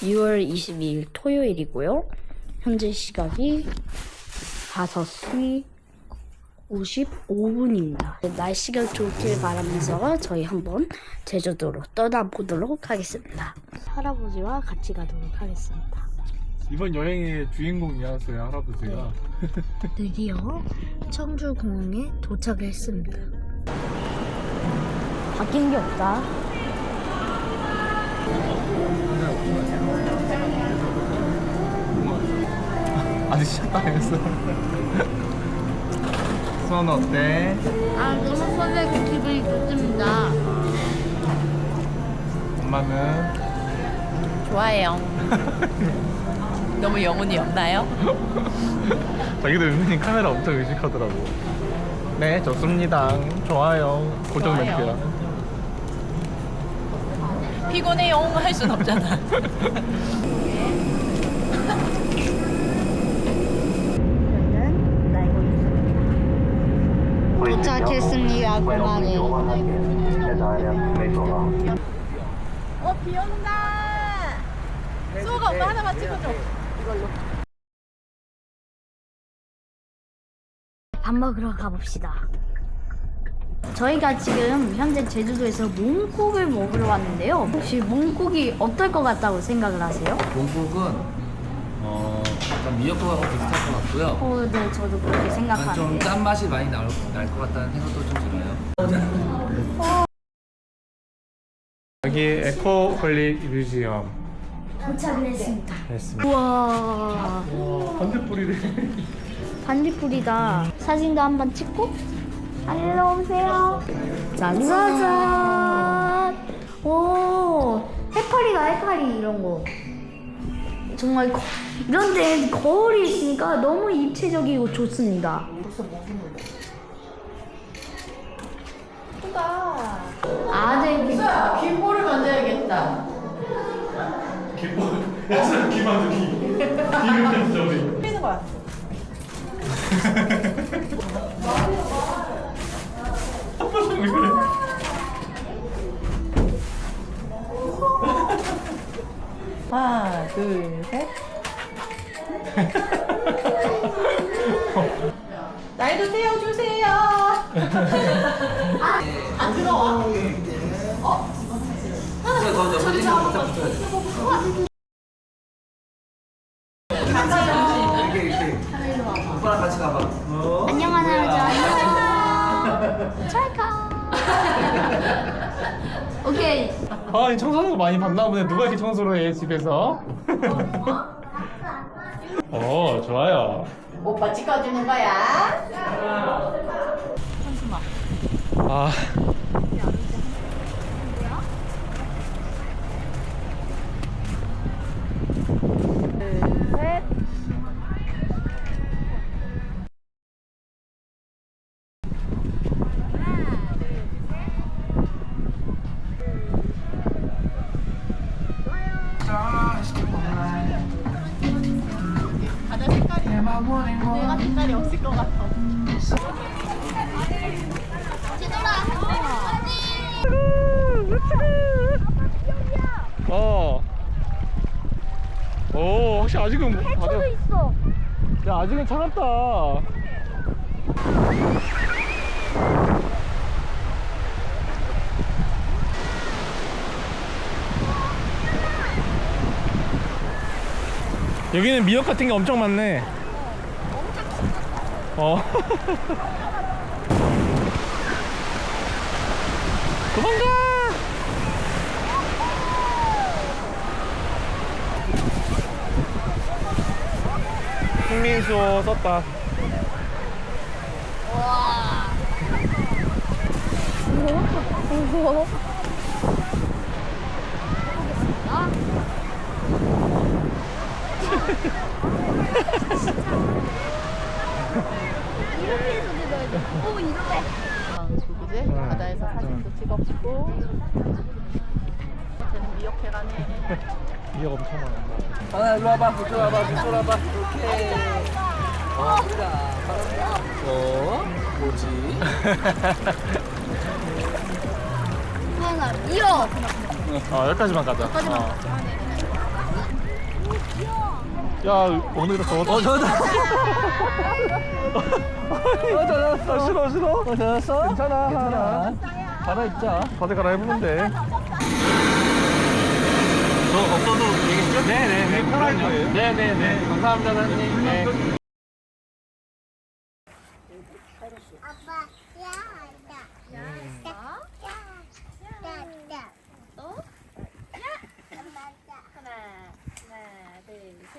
2월 22일 토요일이고요. 현재 시각이 5시 55분입니다. 날씨가 좋길 바라면서 저희 한번 제주도로 떠나보도록 하겠습니다. 할아버지와 같이 가도록 하겠습니다. 이번 여행의 주인공이었어요 할아버지가 드디어 청주공항에 도착했습니다. 바뀐 게 없다. 아직 시작 안 했어 수원 어때? 아 너무 설레고 기분이 좋습니다. 엄마는? 좋아해요. 너무 영혼이 없나요? 자기도 은근히 카메라 엄청 의식하더라고 네 좋습니다 좋아요 고정 좋아요. 멘트야 피곤해요 할 순 없잖아. 도착했습니다. 공항에. 어, 비 온다. 수호가 엄마 하나만 찍어줘. 밥 먹으러 가봅시다. 저희가 지금 현재 제주도에서 몽국을 먹으러 왔는데요. 혹시 몽국이 어떨 것 같다고 생각을 하세요? 원국은 어 약간 미역국하고 비슷할 것 같고요. 어, 네, 저도 그렇게 약간 좀 생각하는데. 짠맛이 많이 날 것 같다는 생각도 좀 들어요. 여기 에코홀릭 뮤지엄 도착을 했습니다. 했습니다 우와, 반대뿌리를 반딧불이다. 사진도 한번 찍고. 일로 오세요. 짜자잔. 오, 해파리다, 해파리, 이런 거. 정말 거, 이런데 거울이 있으니까 너무 입체적이고 좋습니다. 아들 네, 수야, 귓볼을 만져야겠다. 야사 기만두기 기름 소리 뛰는 거야. 하나, 둘, 셋. 날도 태워주세요. 안 뜨거워. 그래 더 옆에 있는 거붙 오케이. 아, 이 청소하는 거 많이 봤나 보네. 누가 이렇게 청소를 해, 집에서? 어, 좋아요. 오빠 찍어주는 거야. 아. 내가 색깔이 없을 것 같아. 어. 오, 혹시 아직은 뭐- 해초도 다들- 있어. 야, 아직은 차갑다. 여기는 미역 같은 게 엄청 많네. 어. 도망가! 흥민수호 썼다. 돼. 오, 이렇게. 그지? 바다에서 사진도 찍었고. 쟤는 미역회라네. 미역 엄청 많아. 하나 일로 와봐. 이쪽 와봐. 이쪽 와봐. 오케이. 어, 자, 어, 뭐지? 하나, 이어. 어, 여기까지만 가자. 어. 야 오늘 더웠다. 어 저다. 어 저다. 싫어 싫어. 어 저다. 괜찮아. 괜찮아. 있자. 바지 갈아입으면 돼. 너 없어도 되겠죠? 네네 네. 편할 거예요. 네네네. 감사합니다 사장님. 네. 아빠, 야, 야, 야, 야, 야, 야, 야. 또? 야. 엄마, 야. 하나, 하나, 둘, 셋.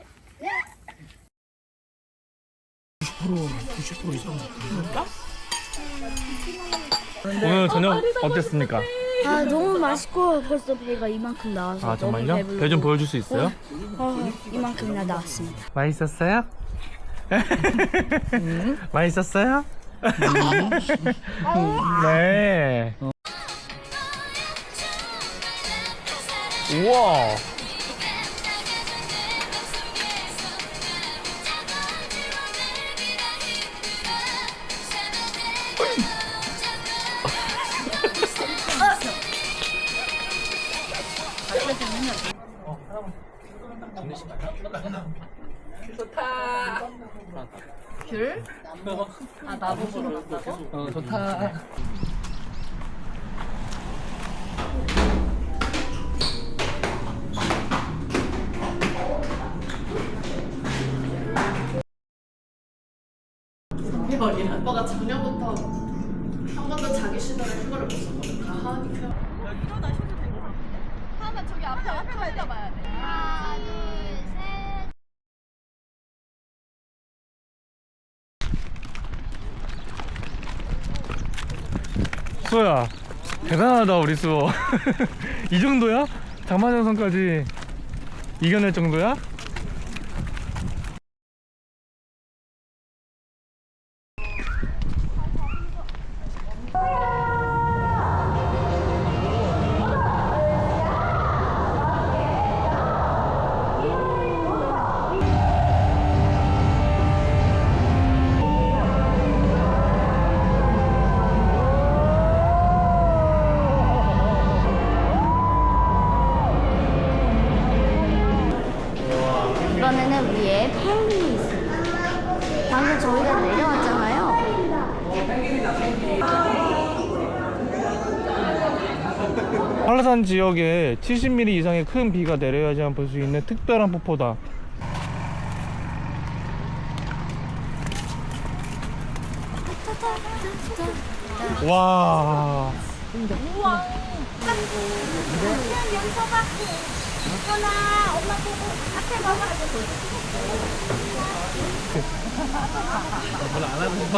오늘 저녁 어땠습니까? 아 너무 맛있고 벌써 배가 이만큼 나와서 아 정말요? 배불러. 배 좀 보여줄 수 있어요? 어, 이만큼이나 나왔습니다. 맛있었어요? 맛있었어요? 네. 우와. 좋다. 아빠가 수호야 대단하다 우리 수호 이 정도야? 장마전선까지 이겨낼 정도야? 한라산 지역에 70mm 이상의 큰 비가 내려야지만 볼 수 있는 특별한 폭포다. 와.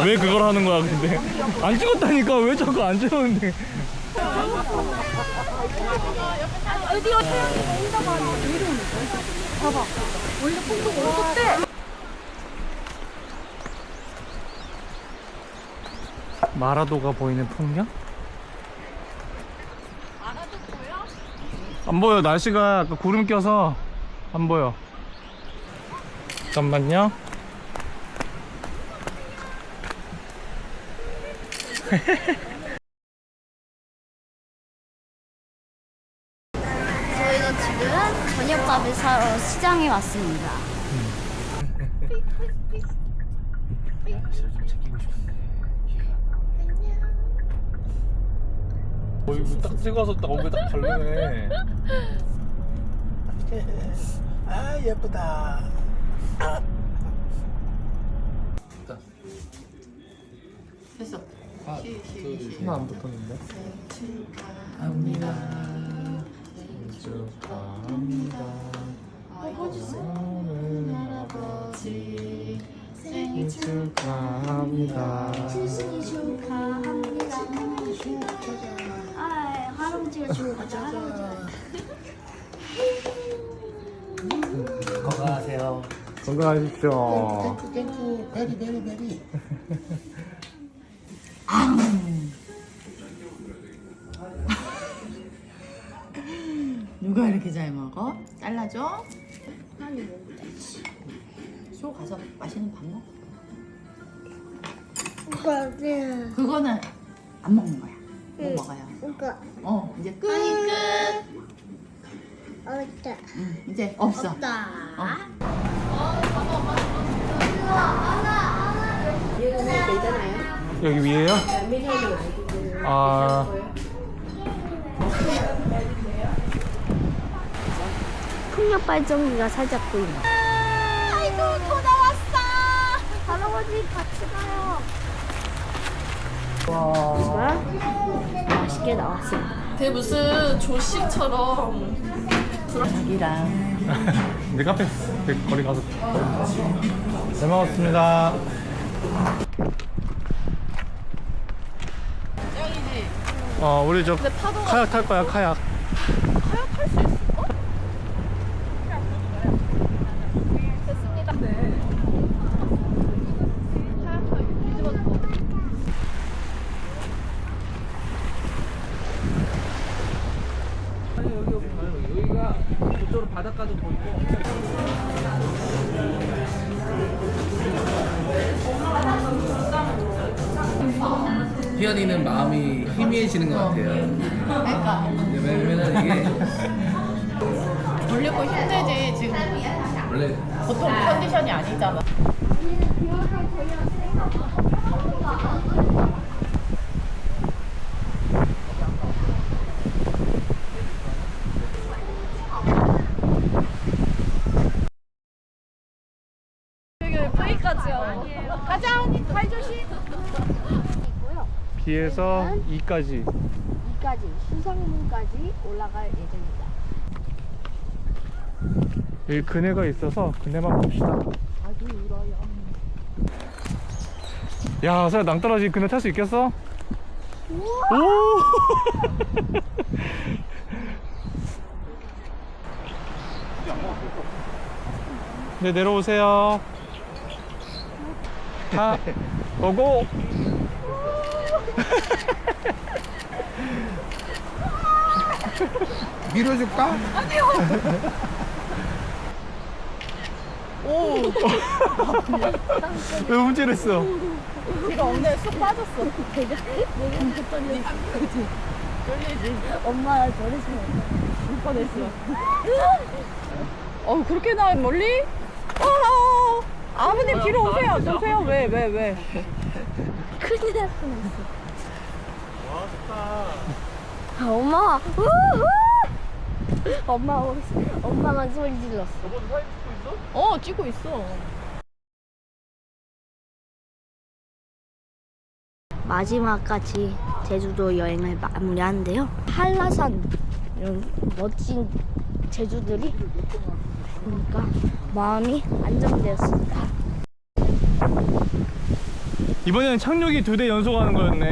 왜 그걸 하는 거야 근데 안 찍었다니까 왜 자꾸 안 찍었는데 마라도가 보이는 풍경? 마라도 보여? 안 보여 날씨가 아까 구름 껴서 안 보여 잠깐만요 시장에 왔습니다. 어 이거 딱 찍어서 딱 얼굴 딱 바르네 아 예쁘다. 됐어. 하나 안 붙었는데 생일 축하합니다 생일 축하합니다. 아, 할아버지가 주고 가자. 할아버지가. 건강하세요. 건강하십시오 땡큐 베리 베리 베리. 누가 이렇게 잘 먹어? 잘라줘? 빨리 먹어야지. 쇼 가서 맛있는 밥 먹어. 그거는 안 먹는 거야. 뭐 먹어요? 이거. 어, 이제 끝. 어다. 이제 없어. 없다. 여기 위에요? 아 풍력 발전기가 살짝 보인다. 아이고 또 나왔어. 할아버지 같이 가요. 이거 맛있게 나왔어. 되게 무슨 조식처럼 내 카페 내 거리 가서 잘 먹었습니다 짱이지. 어 우리 저 근데 파도가 카약 탈 거야 카약 카약 탈 수 있을까? 됐습니다. 네. 카약 타기 뒤집어질 것 같아. 여기가 저쪽으로 바닷가도 보이고 희연이는 마음이 희미해지는 것 같아요. 그러니까 왜냐면 이게 돌리고 힘들지 지금 원래 보통 컨디션이 아니잖아. 여기까지요. 가자 언니 발 조심. B에서 E까지 2까지 수상문까지 올라갈 예정이다. 여기 그네가 있어서 그네만 봅시다 야 서야 낭떠러지 그네 탈 수 있겠어? 오! 네 내려오세요 다 오고 밀어줄까? 왜 움찔했어? 지금 엉덩이 쑥 빠졌어. 엄마 저래서 뻔했어. 어 그렇게 나 멀리? 어, 아버님 뒤로 오세요. 오세요. 왜 왜 왜? 큰일 날 뻔했어. 아, 엄마, 우후! 엄마, 엄마만 소리 질렀어. 어 찍고 있어. 마지막까지 제주도 여행을 마무리하는데요. 한라산 이런 멋진 제주들이 보니까 마음이 안정되었습니다. 이번에는 착륙이 두 대 연속하는 거였네